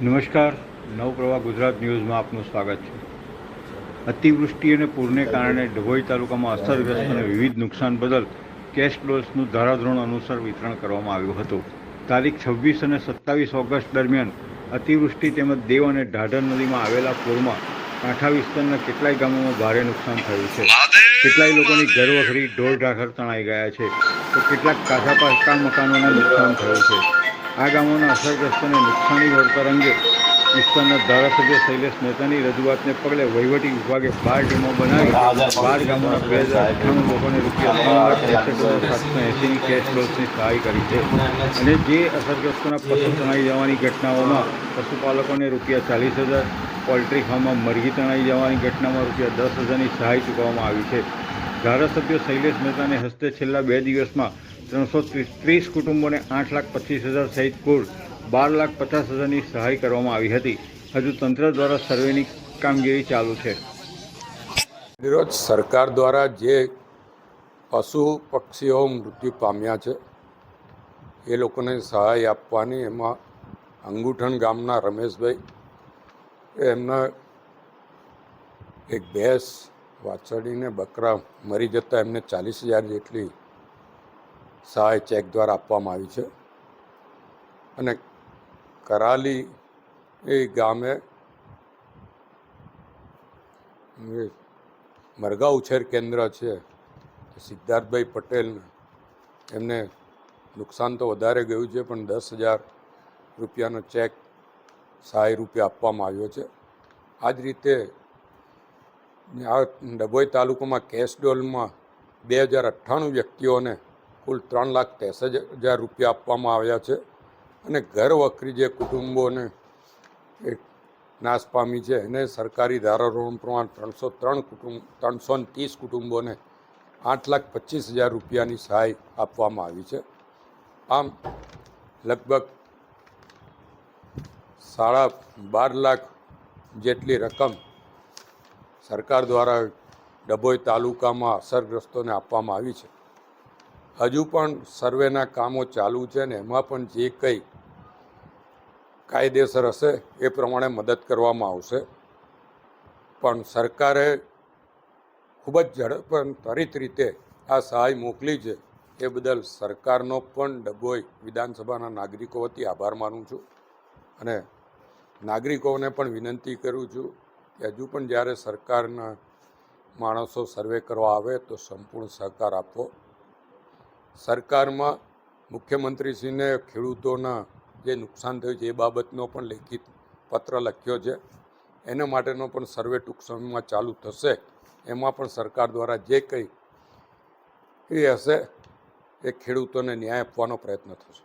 નમસ્કાર. નવપ્રવાહ ગુજરાત ન્યૂઝમાં આપનું સ્વાગત છે. અતિવૃષ્ટિ અને પૂરને કારણે ડભોઈ તાલુકામાં અસરગ્રસ્ત અને વિવિધ નુકસાન બદલ કેશ ડોલ્સનું ધારાધોરણ અનુસાર વિતરણ કરવામાં આવ્યું હતું. તારીખ છવ્વીસ અને સત્તાવીસ ઓગસ્ટ દરમિયાન અતિવૃષ્ટિ તેમજ દેવ અને ઢાઢર નદીમાં આવેલા પૂરમાં કાંઠા વિસ્તારના કેટલાય ગામોમાં ભારે નુકસાન થયું છે. કેટલાય લોકોની ઘરવખરી ઢોર ઢાખર તણાઈ ગયા છે. તો કેટલાક કાચા પાકા મકાનોને નુકસાન થયું છે. આ ગામોના અસરગ્રસ્તોને નુકસાની વળતર અંગે વિસ્તારના ધારાસભ્ય શૈલેષ મહેતાની રજૂઆતને પગલે વહીવટી વિભાગે બાર ટીમો બનાવી બાર ગામોના બે હજાર અઠ્ઠાણું લોકોને રૂપિયા ત્રણ લાખ ત્રેસઠ સાતસો એંસીની કેશ ડોલ્સની સહાય કરી છે. અને જે અસરગ્રસ્તોના પશુ તણાઈ જવાની ઘટનાઓમાં પશુપાલકોને રૂપિયા ચાલીસ હજાર, પોલ્ટ્રી ફાર્મમાં મરઘી તણાઈ જવાની ઘટનામાં રૂપિયા દસ હજારની સહાય ચૂકવવામાં આવી છે. ધારાસભ્ય શૈલેષ મહેતાને હસ્તે છેલ્લા બે દિવસમાં ત્રણસો ત્રીસ કુટુંબોને આઠ લાખ પચીસ હજાર સહિત કુલ બાર લાખ પચાસ હજારની સહાય કરવામાં આવી હતી. હજુ તંત્ર દ્વારા સર્વેની કામગીરી ચાલુ છે. વિરોધ સરકાર દ્વારા જે પશુ પક્ષીઓ મૃત્યુ પામ્યા છે, એ લોકોને સહાય આપવાની એમાં અંગુઠણ ગામના રમેશભાઈ, એમના એક ભેંસ વાછરડીને બકરા મરી જતાં એમને ચાલીસ હજાર જેટલી સહાય ચેક દ્વારા આપવામાં આવી છે. અને કરાલી એ ગામે મરઘા ઉછેર કેન્દ્ર છે. સિદ્ધાર્થભાઈ પટેલ એમને નુકસાન તો વધારે ગયું છે, પણ દસ હજાર રૂપિયાનો ચેક સહાય રૂપે આપવામાં આવ્યો છે. આ જ રીતે આ ડભોઈ તાલુકામાં કેશડોલમાં બે હજાર અઠ્ઠાણું વ્યક્તિઓને કુલ ત્રણ લાખ ત્રેસઠ હજાર રૂપિયા આપવામાં આવ્યા છે. અને ઘર વખરી જે કુટુંબોને નાશ પામી છે, એને સરકારી ધારાધોરણ પ્રમાણે ત્રણસો ત્રણ કુટુંબ, ત્રણસો ને ત્રીસ કુટુંબોને આઠ લાખ પચીસ હજાર રૂપિયાની સહાય આપવામાં આવી છે. આમ લગભગ સાડા બાર લાખ જેટલી રકમ સરકાર દ્વારા ડભોઈ તાલુકામાં અસરગ્રસ્તોને આપવામાં આવી છે. હજુ પણ સર્વેના કામો ચાલુ છે ને એમાં પણ જે કંઈ કાયદેસર હશે એ પ્રમાણે મદદ કરવામાં આવશે. પણ સરકારે ખૂબ જ ઝડપ ત્વરિત રીતે આ સહાય મોકલી છે એ બદલ સરકારનો પણ ડભોઈ વિધાનસભાના નાગરિકો વતી આભાર માનું છું. અને નાગરિકોને પણ વિનંતી કરું છું કે હજુ પણ જ્યારે સરકારના માણસો સર્વે કરવા આવે તો સંપૂર્ણ સહકાર આપો. સરકારમાં મુખ્યમંત્રીશ્રીને ખેડૂતોના જે નુકસાન થયું છે એ બાબતનો પણ લેખિત પત્ર લખ્યો છે. એના માટેનો પણ સર્વે ટૂંક સમયમાં ચાલુ થશે. એમાં પણ સરકાર દ્વારા જે કંઈ એ હશે એ ખેડૂતોને ન્યાય આપવાનો પ્રયત્ન થશે.